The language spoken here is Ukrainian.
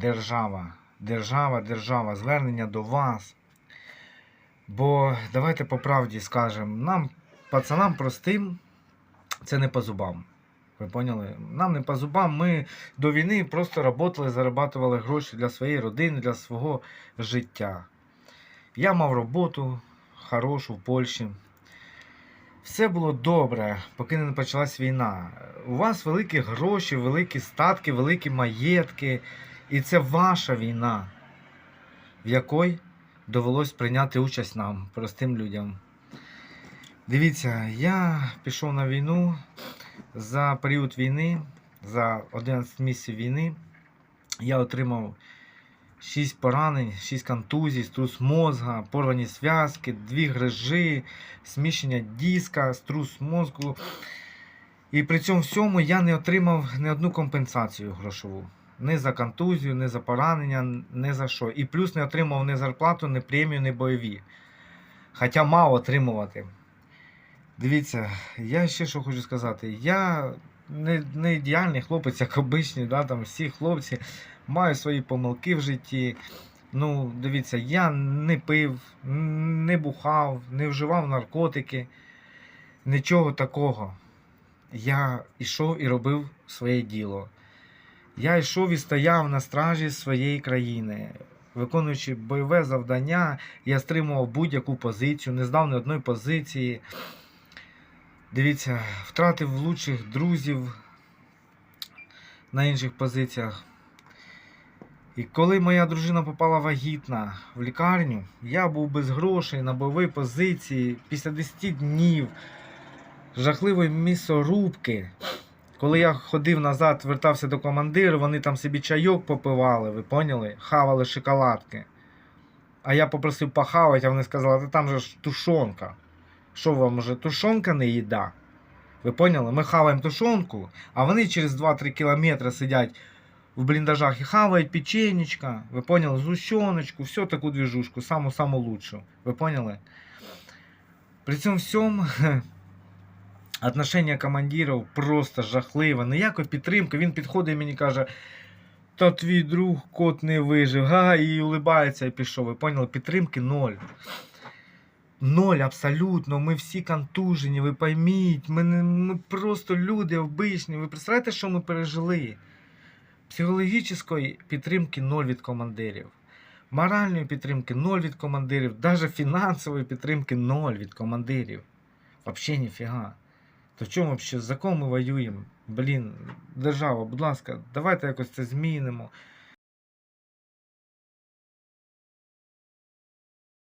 держава. Держава, держава, звернення до вас. Бо давайте по правді скажемо, нам, пацанам простим, це не по зубам. Ви поняли? Нам не по зубам. Ми до війни просто працювали, зарабатували гроші для своєї родини, для свого життя. Я мав роботу хорошу в Польщі. Все було добре, поки не почалась війна. У вас великі гроші, великі статки, великі маєтки. І це ваша війна, в якій довелось прийняти участь нам, простим людям. Дивіться, я пішов на війну за період війни, за 11 місяців війни. Я отримав 6 поранень, 6 контузій, струс мозга, порвані зв'язки, дві грижі, сміщення диска, струс мозку. І при цьому всьому я не отримав ні одну компенсацію грошову. Ні за контузію, ні за поранення, ні за що. І плюс не отримав ні зарплату, ні премію, ні бойові. Хоча мав отримувати. Дивіться, я ще що хочу сказати. Я не, не ідеальний хлопець, як обичний, да, там всі хлопці маю свої помилки в житті. Ну, дивіться, я не пив, не бухав, не вживав наркотики, нічого такого. Я йшов і робив своє діло. Я йшов і стояв на стражі своєї країни. Виконуючи бойове завдання, я стримував будь-яку позицію, не здав ні одної позиції. Дивіться, втратив лучших друзів на інших позиціях. І коли моя дружина попала вагітна в лікарню, я був без грошей на бойовій позиції після 10 днів жахливої місорубки. Коли я ходив назад, вертався до командира, вони там собі чайок попивали, ви поняли? Хавали шоколадки. А я попросив похавати, а вони сказали, та там же ж тушонка. Що вам уже тушонка не їда? Ви поняли? Ми хаваємо тушонку, а вони через 2-3 кілометри сидять в бліндажах і хавають печенечка, ви поняли? Зущеночку, всю таку движушку, саму-саму лучшу. Ви поняли? При цьому всьому отношення командирів просто жахливе. Ніякої підтримки. Він підходить і мені каже, та твій друг кот не вижив. Га, і улибається і пішов. Ви поняли? Підтримки ноль. Ноль абсолютно. Ми всі контужені, ви пойміть. Ми, не, ми просто люди обичні. Ви представляєте, що ми пережили? Психологічної підтримки ноль від командирів. Моральної підтримки ноль від командирів. Навіть фінансової підтримки ноль від командирів. Взагалі ніфіга. То в чому взагалі, за кого ми воюємо? Блін, держава, будь ласка, давайте якось це змінимо.